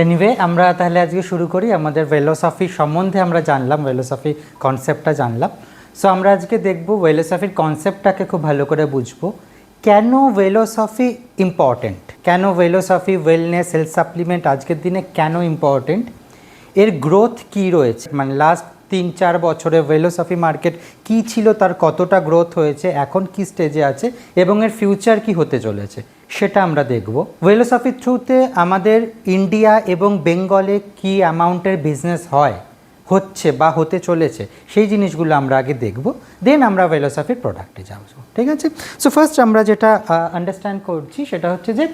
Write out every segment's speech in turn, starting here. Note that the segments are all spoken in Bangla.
এনিওয়ে আমরা তাহলে আজকে শুরু করি আমাদের ভেলোসফি সম্বন্ধে, আমরা জানলাম ভেলোসফি কনসেপ্টটা জানলাম। সো আমরা আজকে দেখব ভেলোসফির কনসেপ্টটাকে খুব ভালো করে বুঝব। কেন ভেলোসফি ইম্পর্টেন্ট কেন ভেলোসফি ওয়েলনেস হেলথ সাপ্লিমেন্ট আজকের দিনে কেন ইম্পর্টেন্ট এর গ্রোথ কি রয়েছে? মানে লাস্ট তিন চার বছরে ভেলোসফি মার্কেট কি ছিল, তার কতটা গ্রোথ হয়েছে, এখন কি স্টেজে আছে এবং এর ফিউচার কি হতে চলেছে, সেটা আমরা দেখব। ভেলোসফির থ্রুতে আমাদের ইন্ডিয়া এবং বেঙ্গলে কি অ্যামাউন্টের বিজনেস হয় হচ্ছে বা হতে চলেছে, সেই জিনিসগুলো আমরা আগে দেখব দেন আমরা ভেলোসফির প্রোডাক্টে যাব, ঠিক আছে? সো ফার্স্ট আমরা যেটা আন্ডারস্ট্যান্ড করছি সেটা হচ্ছে যে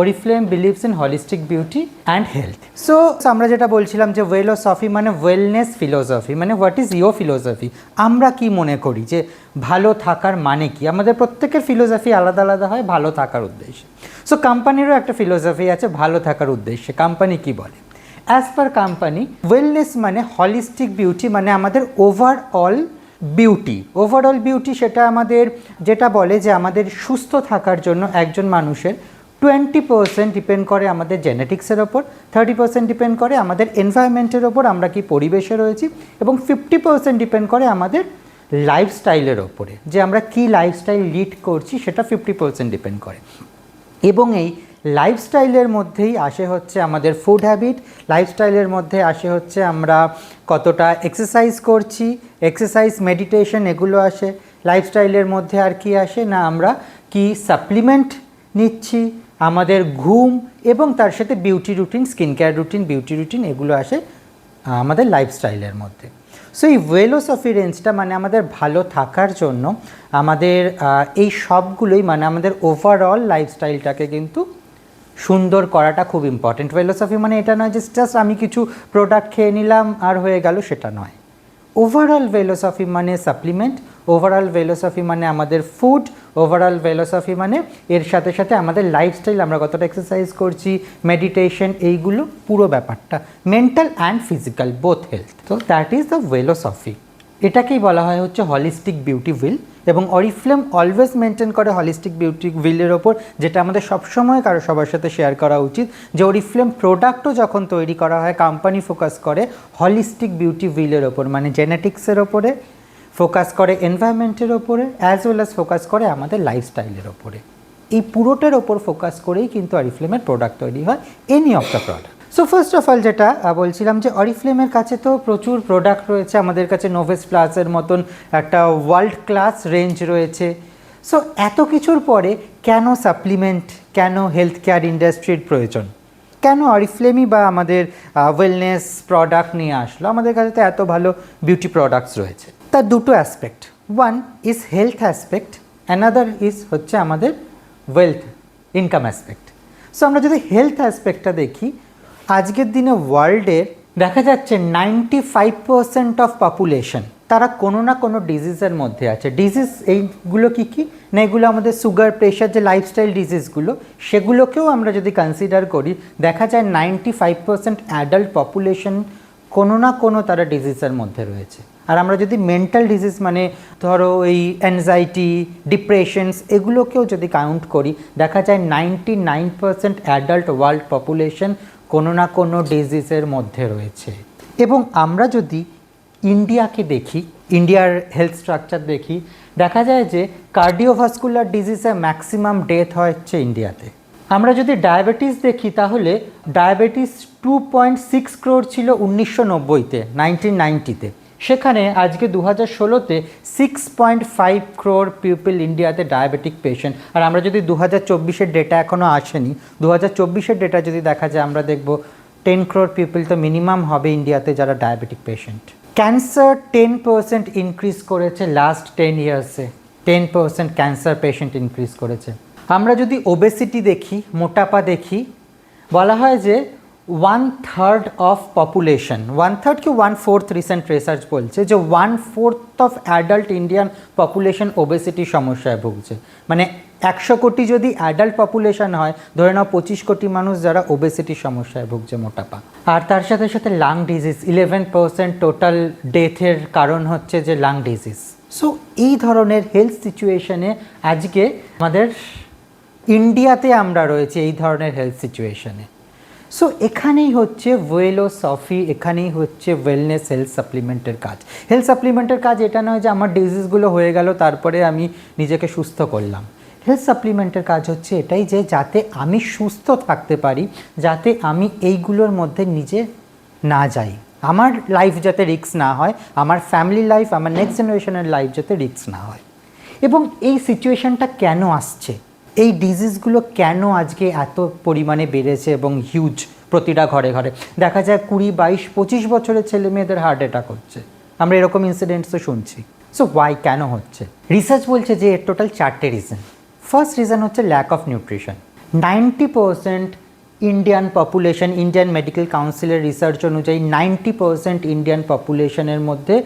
Oriflame believes in holistic beauty and health so আমরা যেটা বলছিলাম যে ওয়েলোসফি মানে ওয়েলনেস ফিলোসফি মানে হোয়াট ইজ ইয়ো ফিলোসফি আমরা কি মনে করি যে ভালো থাকার মানে কি? আমাদের প্রত্যেকের ফিলোসফি আলাদা আলাদা হয়, ভালো থাকার উদ্দেশ্যে। সো কোম্পানিরও একটা ফিলোসফি আছে, ভালো থাকার উদ্দেশ্যে। কোম্পানি কি বলে? অ্যাজ পার কোম্পানি ওয়েলনেস মানে হলিস্টিক বিউটি মানে আমাদের ওভারঅল বিউটি ওভারঅল বিউটি সেটা আমাদের, যেটা বলে যে আমাদের সুস্থ থাকার জন্য একজন মানুষের টোয়েন্টি পার্সেন্ট ডিপেন্ড করে আমাদের জেনেটিক্সের ওপর থার্টি পার্সেন্ট ডিপেন্ড করে আমাদের এনভায়রনমেন্টের ওপর, আমরা কি পরিবেশে রয়েছি, এবং ফিফটি পার্সেন্ট ডিপেন্ড করে আমাদের লাইফস্টাইলের ওপরে। যে আমরা কি লাইফস্টাইল লিড করছি, সেটা ফিফটি পার্সেন্ট ডিপেন্ড করে। এবং এই লাইফস্টাইলের মধ্যেই আসে হচ্ছে আমাদের ফুড হ্যাবিট লাইফস্টাইলের মধ্যে আসে হচ্ছে আমরা কতটা এক্সারসাইজ করছি এক্সারসাইজ মেডিটেশন এগুলো আসে লাইফস্টাইলের মধ্যে আর কি আসে না আমরা কি সাপ্লিমেন্ট নিচ্ছি, আমাদের ঘুম এবং তার সাথে beauty routine skin care routine beauty routine এগুলো আসে আমাদের লাইফস্টাইলের মধ্যে। সো এই ওয়েলোসফি রেঞ্জটা মানে আমাদের ভালো থাকার জন্য আমাদের এই সবগুলোই মানে আমাদের ওভারঅল লাইফস্টাইলটাকে কিন্তু সুন্দর করাটা খুব ইম্পর্টেন্ট ওয়েলোসফি মানে এটা নয় যে জাস্ট আমি কিছু প্রোডাক্ট খেয়ে নিলাম আর হয়ে গেল সেটা নয়। ওভারঅল ভেলোসফি মানে সাপ্লিমেন্ট ওভারঅল ভেলোসফি মানে আমাদের ফুড ওভারঅল ভেলোসফি মানে এর সাথে সাথে আমাদের লাইফস্টাইল আমরা কতটা এক্সারসাইজ করছি মেডিটেশন এইগুলো, পুরো ব্যাপারটা। Mental and physical both health তো দ্যাট ইজ দ্য ভেলোসফি এটাকেই বলা হয় হচ্ছে হলিস্টিক বিউটি উইল এবং অরিফ্লেম অলওয়েজ মেনটেন করে হলিস্টিক বিউটি উইলের ওপর, যেটা আমাদের সবসময় কারও সবার সাথে শেয়ার করা উচিত, যে অরিফ্লেম প্রোডাক্টও যখন তৈরি করা হয় কোম্পানি ফোকাস করে হলিস্টিক বিউটি উইলের ওপর মানে জেনেটিক্সের ওপরে। ফোকাস করে এনভায়রনমেন্টের ওপরে অ্যাজ ওয়েল অ্যাজ ফোকাস করে আমাদের লাইফস্টাইলের ওপরে। এই পুরোটার ওপর ফোকাস করেই কিন্তু অরিফ্লেমের প্রোডাক্ট তৈরি হয় any of the product so first of all যেটা বলছিলাম যে অরিফ্লেমের কাছে তো প্রচুর প্রোডাক্ট রয়েছে। আমাদের কাছে নোভেস প্লাসের মতন একটা ওয়ার্ল্ড ক্লাস রেঞ্জ রয়েছে। সো এত কিছুর পরে কেন সাপ্লিমেন্ট কেন হেলথ কেয়ার ইন্ডাস্ট্রির প্রয়োজন? কেন অরিফ্লেমই বা আমাদের ওয়েলনেস প্রোডাক্ট নিয়ে আসলো? আমাদের কাছে তো এত ভালো বিউটি প্রোডাক্টস রয়েছে। তার দুটো aspect one is health aspect another is হচ্ছে আমাদের ওয়েলথ ইনকাম অ্যাসপেক্ট সো আমরা যদি হেলথ অ্যাসপেক্টটা দেখি, আজকের দিনে ওয়ার্ল্ডের দেখা যাচ্ছে ninety five percent of population তারা কোনো না কোনো ডিজিজের মধ্যে আছে। ডিজিজ এইগুলো কী কী? না, এগুলো আমাদের সুগার প্রেশার যে লাইফস্টাইল ডিজিজগুলো সেগুলোকেও আমরা যদি কনসিডার করি, দেখা যায় ninety five percent adult population কোনো না কোনো তারা ডিজিজের মধ্যে রয়েছে। আর আমরা যদি মেন্টাল ডিজিজ মানে ধরো এই অ্যাংজাইটি ডিপ্রেশনস এগুলোকেও যদি কাউন্ট করি, দেখা যায় ninety nine percent adult world population কোনো না কোনো ডিজিজের মধ্যে রয়েছে। এবং আমরা যদি ইন্ডিয়াকে দেখি ইন্ডিয়ার হেলথ স্ট্রাকচার দেখি, দেখা যায় যে কার্ডিওভাস্কুলার ডিজিজে ম্যাক্সিমাম ডেথ হচ্ছে ইন্ডিয়াতে আমরা যদি ডায়াবেটিস দেখি, তাহলে diabetes two point six crore ছিল উনিশশো নব্বইতে নাইনটিন নাইনটিতে সেখানে আজকে দু হাজার ষোলোতে six point five crore people ইন্ডিয়াতে ডায়াবেটিক পেশেন্ট আর আমরা যদি দু হাজার চব্বিশের ডেটা এখনও আসেনি দু হাজার চব্বিশের ডেটা যদি দেখা যায়, আমরা দেখব টেন ক্রোর পিপল তো মিনিমাম হবে ইন্ডিয়াতে যারা diabetic patient cancer ten percent increase করেছে last ten ইয়ার্সে ten percent cancer patient increase করেছে। আমরা যদি ওবেসিটি দেখি, মোটাপা দেখি, বলা হয় যে one third of population one third কি ওয়ান ফোর্থ রিসেন্ট রিসার্চ বলছে যে one fourth of adult Indian population obesity সমস্যায় ভুগছে। মানে একশো কোটি যদি অ্যাডাল্ট পপুলেশন হয়, ধরে নাও পঁচিশ কোটি মানুষ যারা ওবেসিটি সমস্যায় ভুগছে মোটাপা। আর তার সাথে সাথে lung disease eleven percent total ডেথের কারণ হচ্ছে যে লাং ডিজিজ সো এই ধরনের হেলথ সিচুয়েশনে আজকে আমাদের ইন্ডিয়াতে আমরা রয়েছি এই ধরনের হেলথ সিচুয়েশনে সো এখানেই হচ্ছে ওয়েলোসফি এখানেই হচ্ছে ওয়েলনেস হেলথ সাপ্লিমেন্টের কাজ। হেলথ সাপ্লিমেন্টের কাজ এটা নয় যে আমার ডিজিজগুলো হয়ে গেল, তারপরে আমি নিজেকে সুস্থ করলাম। হেলথ সাপ্লিমেন্টের কাজ হচ্ছে এটাই যে যাতে আমি সুস্থ থাকতে পারি, যাতে আমি এইগুলোর মধ্যে নিজে না যাই। আমার লাইফ যাতে রিক্স না হয়, আমার ফ্যামিলি লাইফ আমার নেক্সট জেনারেশনের লাইফ যাতে রিক্স না হয়। এবং এই সিচুয়েশনটা কেন আসছে? এই ডিজিজগুলো কেন আজকে এত পরিমাণে বেড়েছে এবং হিউজ প্রতিটা ঘরে ঘরে? দেখা যায় কুড়ি, বাইশ, পঁচিশ বছরের ছেলে মেয়েদের হার্ট অ্যাটাক হচ্ছে। আমরা এরকম ইনসিডেন্টসও শুনছি। সো ওয়াই কেন হচ্ছে? রিসার্চ বলছে যে এর টোটাল চারটে রিজন ফার্স্ট রিজন হচ্ছে lack of nutrition ninety percent Indian population Indian medical কাউন্সিলের রিসার্চ অনুযায়ী নাইনটি পার্সেন্ট ইন্ডিয়ান পপুলেশনের মধ্যে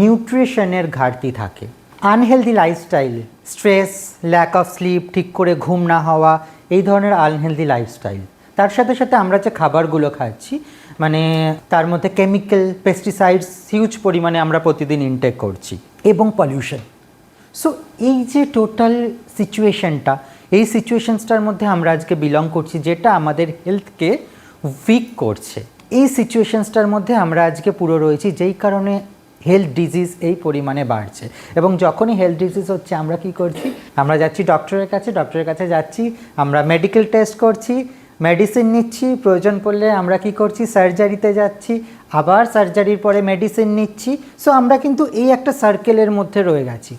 নিউট্রিশনের ঘাটতি থাকে। Unhealthy lifestyle stress lack of sleep ঠিক করে ঘুম না হওয়া, এই ধরনের আনহেলদি লাইফস্টাইল তার সাথে সাথে আমরা যে খাবারগুলো খাচ্ছি মানে তার মধ্যে কেমিক্যাল পেস্টিসাইডস হিউজ পরিমাণে আমরা প্রতিদিন ইনটেক করছি। এবং পলিউশন সো এই যে টোটাল সিচুয়েশনটা এই সিচুয়েশনসটার মধ্যে আমরা আজকে বিলং করছি, যেটা আমাদের হেলথকে উইক করছে। এই সিচুয়েশনসটার মধ্যে আমরা আজকে পুরো রয়েছি, যেই কারণে হেলথ ডিজিজ এই পরিমাণে বাড়ছে। এবং যখনই হেলথ ডিজিজ হচ্ছে, আমরা কি করছি? আমরা যাচ্ছি ডক্টরের কাছে ডক্টরের কাছে যাচ্ছি, আমরা মেডিকেল টেস্ট করছি মেডিসিন নিচ্ছি, প্রয়োজন পড়লে আমরা কি করছি? সার্জারিতে যাচ্ছি, আবার সার্জারির পরে মেডিসিন নিচ্ছি। সো আমরা কিন্তু এই একটা সার্কেলের মধ্যে রয়ে গেছি।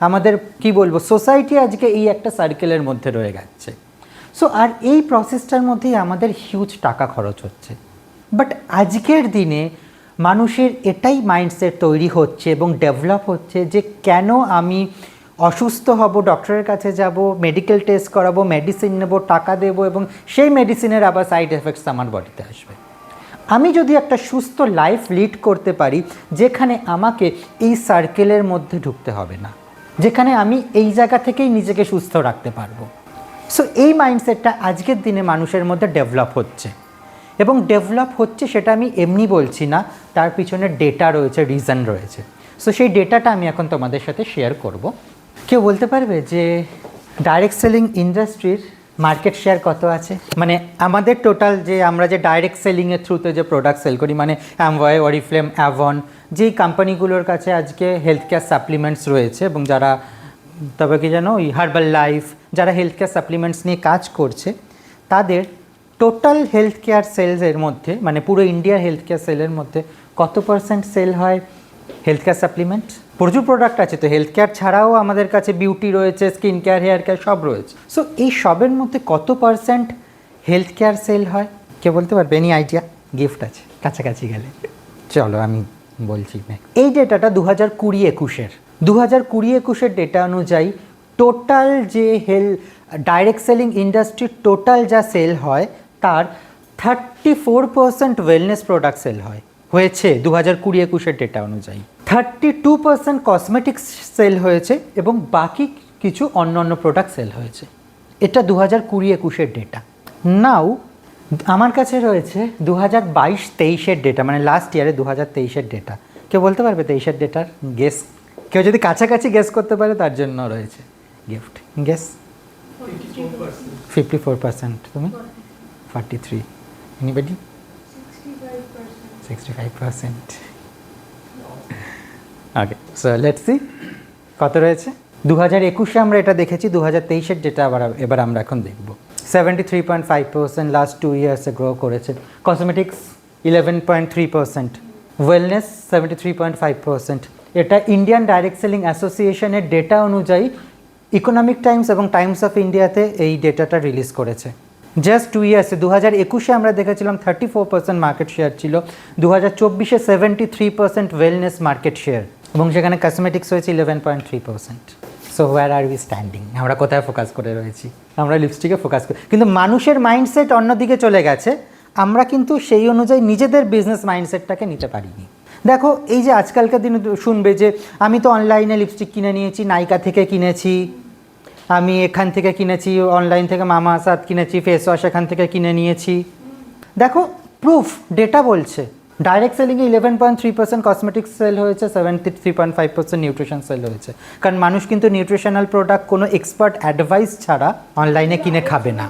আমাদের কি বলব? সোসাইটি আজকে এই একটা সার্কেলের মধ্যে রয়ে গেছে। সো আর এই প্রসেসটার মধ্যেই আমাদের হিউজ টাকা খরচ হচ্ছে। বাট আজকের দিনে মানুষের এটাই মাইন্ডসেট তৈরি হচ্ছে এবং ডেভেলপ হচ্ছে যে কেন আমি অসুস্থ হব ডক্টরের কাছে যাব মেডিকেল টেস্ট করাবো মেডিসিন নেব, টাকা দেবো এবং সেই মেডিসিনের আবার সাইড এফেক্টস আমার বডিতে আসবে। আমি যদি একটা সুস্থ লাইফ লিড করতে পারি, যেখানে আমাকে এই সার্কেলের মধ্যে ঢুকতে হবে না, যেখানে আমি এই জায়গা থেকেই নিজেকে সুস্থ রাখতে পারব। সো এই মাইন্ডসেটটা আজকের দিনে মানুষের মধ্যে ডেভেলপ হচ্ছে। এবং ডেভেলপ হচ্ছে সেটা আমি এমনি বলছি না, তার পিছনে ডেটা রয়েছে রিজন রয়েছে। সো সেই ডেটাটা আমি এখন তোমাদের সাথে শেয়ার করব। কেউ বলতে পারবে যে ডাইরেক্ট সেলিং ইন্ডাস্ট্রির মার্কেট শেয়ার কত আছে? মানে আমাদের টোটাল যে আমরা যে ডাইরেক্ট সেলিংয়ের থ্রুতে যে প্রোডাক্ট সেল করি মানে অ্যামওয়ে অরিফ্লেম অ্যাভন যেই কোম্পানিগুলোর কাছে আজকে হেলথ কেয়ার সাপ্লিমেন্টস রয়েছে এবং যারা, তবে কি জানো, ওই হার্বাল লাইফ যারা হেলথ কেয়ার সাপ্লিমেন্টস নিয়ে কাজ করছে, তাদের টোটাল হেলথ কেয়ার সেলসের মধ্যে মানে পুরো ইন্ডিয়ার হেলথ কেয়ার সেলের মধ্যে কত পার্সেন্ট সেল হয় হেলথ কেয়ার সাপ্লিমেন্ট প্রচুর প্রোডাক্ট আছে তো হেলথ কেয়ার ছাড়াও আমাদের কাছে বিউটি রয়েছে স্কিন কেয়ার হেয়ার কেয়ার সব রয়েছে। সো এই সবের মধ্যে কত পার্সেন্ট হেলথ কেয়ার সেল হয়? কে বলতে পারবে? এনি আইডিয়া গিফট আছে, কাছাকাছি গেলে। চলো, আমি বলছি। এই ডেটাটা দু হাজার কুড়ি একুশের। দু হাজার কুড়ি একুশের ডেটা অনুযায়ী টোটাল যে হেল ডাইরেক্ট সেলিং ইন্ডাস্ট্রির টোটাল যা সেল হয় তার thirty four percent wellness product sale হয়। হয়েছে দু হাজার কুড়ি একুশের ডেটা অনুযায়ী। Thirty two percent cosmetics sale হয়েছে এবং বাকি কিছু অন্য অন্য প্রোডাক্ট সেল হয়েছে। এটা দু হাজার কুড়ি একুশের ডেটা নাও আমার কাছে রয়েছে দু হাজার বাইশ তেইশের ডেটা মানে লাস্ট ইয়ারে দু হাজার তেইশের ডেটা কেউ বলতে পারবে তেইশের ডেটার গেস কেউ যদি কাছাকাছি গেস করতে পারে, তার জন্য রয়েছে gift guess fifty four percent তুমি? Forty three anybody sixty five percent okay so let's see কত রয়েছে? দু হাজার একুশে আমরা এটা দেখেছি দু হাজার তেইশের যেটা আবার এবার আমরা এখন দেখব। Seventy three point five percent last two ইয়ার্সে grow করেছে। Cosmetics eleven point three percent wellness seventy three point five percent এটা ইন্ডিয়ান ডাইরেক্ট সেলিং অ্যাসোসিয়েশনের ডেটা অনুযায়ী ইকোনমিক টাইমস এবং টাইমস অফ ইন্ডিয়াতে এই ডেটাটা রিলিজ করেছে। জাস্ট টু ইয়ার্সে দু হাজার একুশে আমরা দেখেছিলাম thirty four percent market share ছিল দু হাজার চব্বিশে seventy three percent wellness market share এবং সেখানে কসমেটিক্স হয়েছে eleven point three percent so where are we standing আমরা কোথায় ফোকাস করে রয়েছি? আমরা লিপস্টিকে ফোকাস করি। কিন্তু মানুষের মাইন্ডসেট অন্যদিকে চলে গেছে, আমরা কিন্তু সেই অনুযায়ী নিজেদের বিজনেস মাইন্ডসেটটাকে নিতে পারিনি। দেখো, এই যে আজকালকার দিনে শুনবে যে, আমি তো অনলাইনে লিপস্টিক কিনে নিয়েছি নাইকা থেকে কিনেছি আমি এখান থেকে কিনেছি অনলাইন থেকে মামা আসাদ কিনেছি ফেস ওয়াশ এখান থেকে কিনে নিয়েছি। দেখো প্রুফ ডেটা বলছে। Direct সেলিংয়ে eleven point three percent cosmetics sale হয়েছে seventy three point five percent nutrition sale হয়েছে। কারণ মানুষ কিন্তু নিউট্রিশনাল প্রোডাক্ট কোনো এক্সপার্ট অ্যাডভাইস ছাড়া অনলাইনে কিনে খাবে না।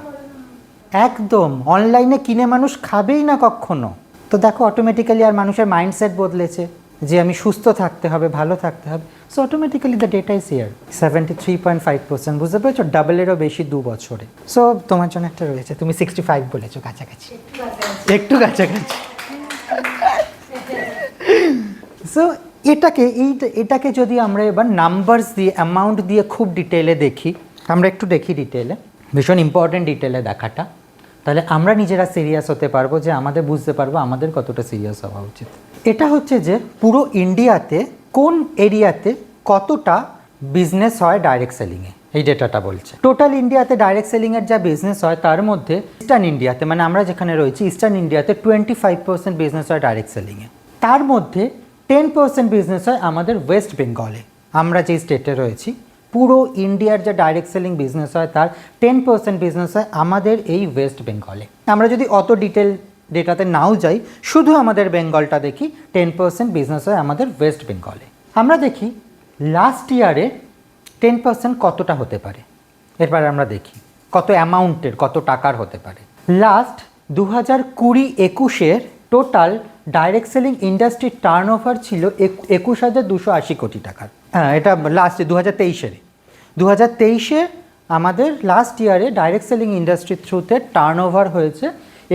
একদম অনলাইনে কিনে মানুষ খাবেই না কখনো। তো দেখো অটোমেটিক্যালি আর মানুষের মাইন্ডসেট বদলেছে। যে আমি সুস্থ থাকতে হবে, ভালো থাকতে হবে। So automatically the data is here seventy three point five percent বুঝতে পেরেছ? ডাবলেরও বেশি দু বছরে। সো তোমার জন্য একটা রয়েছে, তুমি সিক্সটি ফাইভ বলেছ কাছাকাছি। একটু কাছাকাছি। সো এটাকে, এই এটাকে যদি আমরা এবার নাম্বারস দিয়ে অ্যামাউন্ট দিয়ে খুব ডিটেলে দেখি, আমরা একটু দেখি ডিটেলে ভীষণ ইম্পর্টেন্ট ডিটেলে দেখাটা। তাহলে আমরা নিজেরা সিরিয়াস হতে পারব যে আমাদের বুঝতে পারব আমাদের কতটা সিরিয়াস হওয়া উচিত। এটা হচ্ছে যে পুরো ইন্ডিয়াতে কোন এরিয়াতে কতটা বিজনেস হয় ডাইরেক্ট সেলিংয়ে এই ডেটাটা বলছে। টোটাল ইন্ডিয়াতে ডাইরেক্ট সেলিংয়ের যা বিজনেস হয় তার মধ্যে ইস্টার্ন ইন্ডিয়াতে মানে আমরা যেখানে রয়েছি ইস্টার্ন ইন্ডিয়াতে টোয়েন্টি ফাইভ পার্সেন্ট বিজনেস হয় ডাইরেক্ট সেলিংয়ে তার মধ্যে টেন পার্সেন্ট বিজনেস হয় আমাদের ওয়েস্ট বেঙ্গলে আমরা যে স্টেটে রয়েছি পুরো ইন্ডিয়ার যে ডাইরেক্ট সেলিং বিজনেস হয়, তার টেন পার্সেন্ট বিজনেস হয় আমাদের এই ওয়েস্ট বেঙ্গলে আমরা যদি অত ডিটেল ডেটাতে নাও যাই, শুধু আমাদের বেঙ্গলটা দেখি টেন পার্সেন্ট বিজনেস হয় আমাদের ওয়েস্ট বেঙ্গলে আমরা দেখি লাস্ট ইয়ারে টেন পার্সেন্ট কতটা হতে পারে? এরপরে আমরা দেখি, কত অ্যামাউন্টের কত টাকার হতে পারে। লাস্ট দু হাজার কুড়ি একুশের টোটাল ডাইরেক্ট সেলিং ইন্ডাস্ট্রির টার্ন ওভার ছিল এক- একুশ হাজার দুশো আশি কোটি টাকার। হ্যাঁ এটা লাস্ট দু হাজার তেইশের দু হাজার তেইশে আমাদের লাস্ট ইয়ারে ডাইরেক্ট সেলিং ইন্ডাস্ট্রির থ্রুতে টার্ন ওভার হয়েছে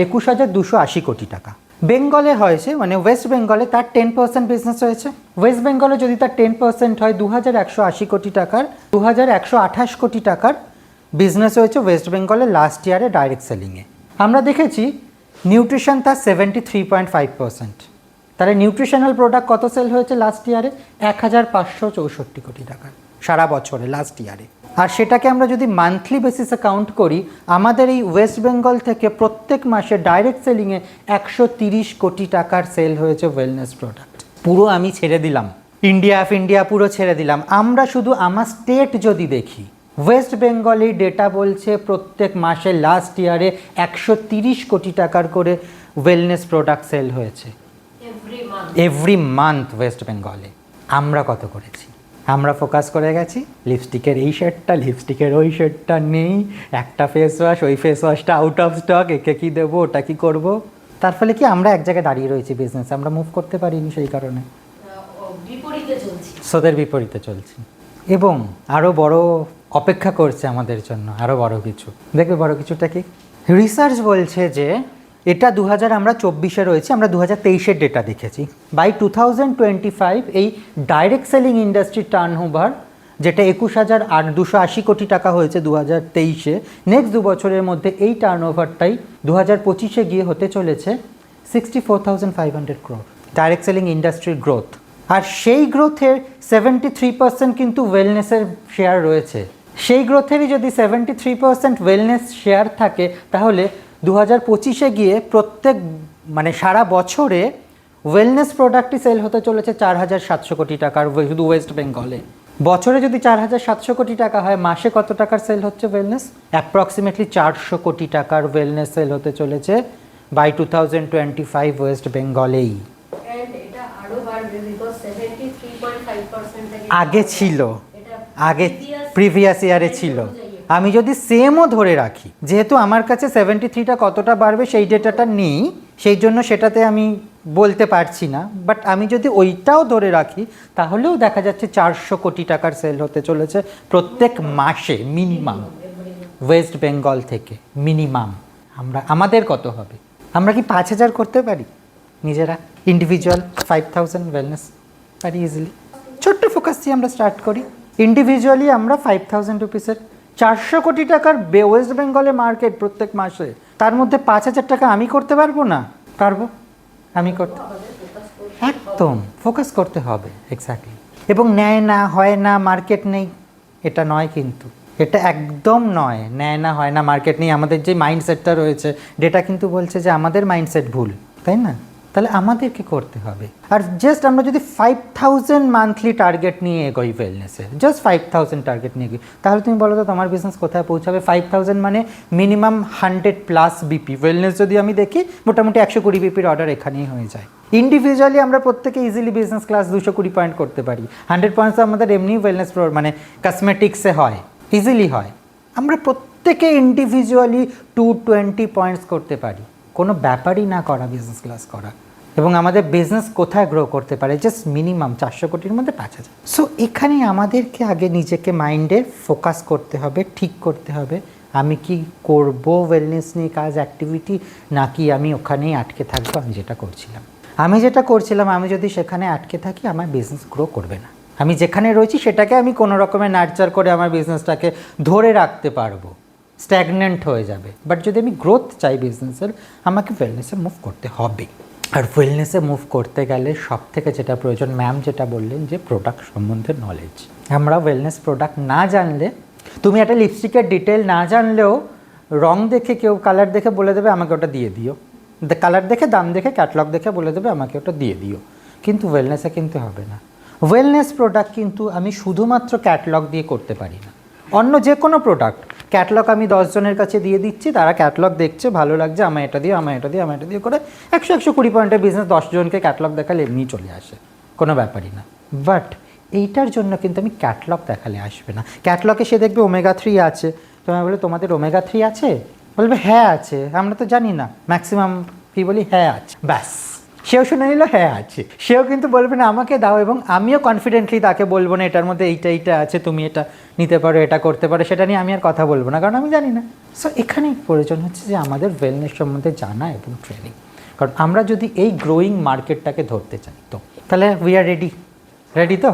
একুশ হাজার দুশো আশি কোটি টাকা। বেঙ্গলে হয়েছে মানে ওয়েস্ট বেঙ্গলে তার টেন পার্সেন্ট বিজনেস হয়েছে। ওয়েস্ট বেঙ্গলে যদি তার টেন পার্সেন্ট হয় দু হাজার একশো আশি কোটি টাকার দু হাজার একশো আঠাশ কোটি টাকার বিজনেস হয়েছে ওয়েস্ট বেঙ্গলে লাস্ট ইয়ারে ডাইরেক্ট সেলিংয়ে আমরা দেখেছি নিউট্রিশন তার seventy three point five percent তাহলে নিউট্রিশনাল প্রোডাক্ট কত সেল হয়েছে লাস্ট ইয়ারে এক হাজার পাঁচশো চৌষট্টি কোটি টাকার। সারা বছরে লাস্ট ইয়ারে আর সেটাকে আমরা যদি মান্থলি বেসিসে কাউন্ট করি আমাদের এই ওয়েস্ট বেঙ্গল থেকে প্রত্যেক মাসে ডাইরেক্ট সেলিংয়ে একশো তিরিশ কোটি টাকার সেল হয়েছে ওয়েলনেস প্রোডাক্ট পুরো আমি ছেড়ে দিলাম। ইন্ডিয়া অফ ইন্ডিয়া পুরো ছেড়ে দিলাম। আমরা শুধু আমার স্টেট যদি দেখি ওয়েস্ট বেঙ্গলে ডেটা বলছে প্রত্যেক মাসে লাস্ট ইয়ারে একশো তিরিশ কোটি টাকার করে ওয়েলনেস প্রোডাক্ট সেল হয়েছে। এভরি মান্থ ওয়েস্ট বেঙ্গলে আমরা কত করেছি? আমরা ফোকাস করে গেছি। লিপস্টিকের এই শেডটা লিপস্টিকের ওই শেডটা নেই। একটা ফেস ওয়াশ ওই ফেস ওয়াশটা আউট অফ স্টক একে কী দেবো ওটা কী করব? তার ফলে কি আমরা এক জায়গায় দাঁড়িয়ে রয়েছি বিজনেস আমরা মুভ করতে পারিনি সেই কারণে। সোদের বিপরীতে চলছি। বিপরীতে চলছি। এবং আরও বড় অপেক্ষা করছে আমাদের জন্য আরও বড় কিছু। দেখবে বড় কিছুটা কি? রিসার্চ বলছে যে এটা দু হাজার আমরা চব্বিশে রয়েছে, আমরা দু হাজার তেইশের ডেটা দেখেছি। By two thousand twenty five এই ডাইরেক্ট সেলিং ইন্ডাস্ট্রির টার্ন ওভার যেটা একুশ হাজার আট দুশো আশি কোটি টাকা হয়েছে দু হাজার তেইশে নেক্সট দু বছরের মধ্যে এই টার্ন ওভারটাই দু হাজার পঁচিশে গিয়ে হতে চলেছে sixty four thousand five hundred crore direct selling ইন্ডাস্ট্রির গ্রোথ আর সেই গ্রোথের সেভেন্টি থ্রি পার্সেন্ট কিন্তু ওয়েলনেসের শেয়ার রয়েছে। সেই গ্রোথেরই যদি seventy three percent wellness share থাকে, তাহলে দু হাজার পঁচিশে গিয়ে প্রত্যেক মানে সারা বছরে ওয়েলনেস প্রোডাক্টই সেল হতে চলেছে চার হাজার সাতশো কোটি টাকার শুধু ওয়েস্ট বেঙ্গলে বছরে যদি চার হাজার সাতশো কোটি টাকা হয় মাসে কত টাকার সেল হচ্ছে ওয়েলনেস অ্যাপ্রক্সিমেটলি চারশো কোটি টাকার ওয়েলনেস সেল হতে চলেছে by two thousand twenty five west বেঙ্গলেই And এটা আরও বাড়বে because 73.5% থেকে আগে ছিল। আগে প্রিভিয়াস ইয়ারে ছিল। আমি যদি সেমও ধরে রাখি, যেহেতু আমার কাছে সেভেন্টি থ্রিটা কতটা বাড়বে সেই ডেটাটা নেই, সেই জন্য সেটাতে আমি বলতে পারছি না। বাট আমি যদি ওইটাও ধরে রাখি, তাহলেও দেখা যাচ্ছে চারশো কোটি টাকার সেল হতে চলেছে প্রত্যেক মাসে মিনিমাম ওয়েস্ট বেঙ্গল থেকে মিনিমাম আমরা, আমাদের কত হবে? আমরা কি পাঁচ হাজার করতে পারি? নিজেরা ইন্ডিভিজুয়াল ফাইভ থাউজেন্ড ওয়েলনেস পারি ইজিলি ছোট্ট ফোকাস দিয়ে আমরা স্টার্ট করি। ইন্ডিভিজুয়ালি আমরা ফাইভ থাউজেন্ড রুপিসের চারশো কোটি টাকার ওয়েস্ট বেঙ্গলে মার্কেট প্রত্যেক মাসে, তার মধ্যে পাঁচ হাজার টাকা আমি করতে পারব না? পারব? আমি করতে একদম ফোকাস করতে হবে এক্স্যাক্টলি এবং নেয় না, হয় না মার্কেট নেই, এটা নয় কিন্তু। এটা একদম নয়, নেয় না, হয় না মার্কেট নেই। আমাদের যে মাইন্ডসেটটা রয়েছে ডেটা কিন্তু বলছে যে আমাদের মাইন্ডসেট ভুল, তাই না? তাহলে আমাদেরকে করতে হবে? আর জাস্ট আমরা যদি ফাইভ থাউজেন্ড মান্থলি টার্গেট নিয়ে এগোই ওয়েলনেসে জাস্ট ফাইভ থাউজেন্ড টার্গেট নিয়ে এগোই, তাহলে তুমি বলো তো তোমার বিজনেস কোথায় পৌঁছাবে? ফাইভ থাউজেন্ড মানে minimum hundred plus BP wellness যদি আমি দেখি, মোটামুটি একশো কুড়ি বিপির অর্ডার এখানেই হয়ে যায়। ইন্ডিভিজুয়ালি আমরা প্রত্যেকে ইজিলি বিজনেস ক্লাস দুশো কুড়ি পয়েন্ট করতে পারি। হান্ড্রেড পয়েন্টস আমাদের এমনি ওয়েলনেস মানে কসমেটিক্সে হয় ইজিলি হয়। আমরা প্রত্যেকে ইন্ডিভিজুয়ালি টু টোয়েন্টি পয়েন্টস করতে পারি। কোনো ব্যাপারই না করা বিজনেস ক্লাস করা। এবং আমাদের বিজনেস কোথায় গ্রো করতে পারে? জাস্ট মিনিমাম চারশো কোটির মধ্যে পাঁচ হাজার। সো এখানে আমাদেরকে আগে নিজেকে মাইন্ডে ফোকাস করতে হবে, ঠিক করতে হবে। আমি কি করব ওয়েলনেস নিয়ে কাজ অ্যাক্টিভিটি নাকি আমি ওখানেই আটকে থাকব? আমি যেটা করছিলাম। আমি যেটা করছিলাম, আমি যদি সেখানে আটকে থাকি, আমার বিজনেস গ্রো করবে না। আমি যেখানে রয়েছি, সেটাকে আমি কোনো রকমের নার্চার করে আমার বিজনেসটাকে ধরে রাখতে পারব। স্ট্যাগনেন্ট হয়ে যাবে। বাট যদি আমি গ্রোথ চাই বিজনেসের আমাকে ওয়েলনেসে মুভ করতে হবে। আর ওয়েলনেসে মুভ করতে গেলে সব থেকে যেটা প্রয়োজন ম্যাম যেটা বললেন যে প্রোডাক্ট সম্বন্ধে নলেজ আমরা ওয়েলনেস প্রোডাক্ট না জানলে, তুমি একটা লিপস্টিকের ডিটেল না জানলেও, রং দেখে কেউ কালার দেখে বলে দেবে, আমাকে ওটা দিয়ে দিও। কালার দেখে, দাম দেখে ক্যাটলগ দেখে বলে দেবে, আমাকে ওটা দিয়ে দিও। কিন্তু ওয়েলনেসে কিন্তু হবে না। ওয়েলনেস প্রোডাক্ট কিন্তু আমি শুধুমাত্র ক্যাটলগ দিয়ে করতে পারি না। অন্য যে কোনো প্রোডাক্ট ক্যাটলগ আমি দশজনের কাছে দিয়ে দিচ্ছি, তারা ক্যাটলগ দেখছে, ভালো লাগছে আমার এটা দিয়ে আমার এটা দিয়ে আমার এটা দিয়ে করে একশো একশো কুড়ি পয়েন্টের বিজনেস দশজনকে ক্যাটলগ দেখালে এমনি চলে আসে, কোনো ব্যাপারই না। বাট এইটার জন্য কিন্তু আমি ক্যাটলগ দেখালে আসবে না। ক্যাটলগে সে দেখবে ওমেগা থ্রি আছে। তোমায় বলে তোমাদের ওমেগা থ্রি আছে? বলবে হ্যাঁ আছে, আমরা তো জানি না। ম্যাক্সিমাম কি বলি? হ্যাঁ আছে। ব্যাস। সেও শুনে নিল হ্যাঁ আছে। সেও কিন্তু বলবে, না, আমাকে দাও এবং আমিও কনফিডেন্টলি তাকে বলব না, এটার মধ্যে এইটা এইটা আছে, তুমি এটা নিতে পারো, এটা করতে পারো, সেটা নিয়ে আমি আর কথা বলব না, কারণ আমি জানি না। সো এখানেই প্রয়োজন হচ্ছে যে আমাদের ওয়েলনেস সম্বন্ধে জানা এবং ট্রেনিং কারণ আমরা যদি এই গ্রোয়িং মার্কেটটাকে ধরতে চাই, তো তাহলে উই আর রেডি রেডি তো?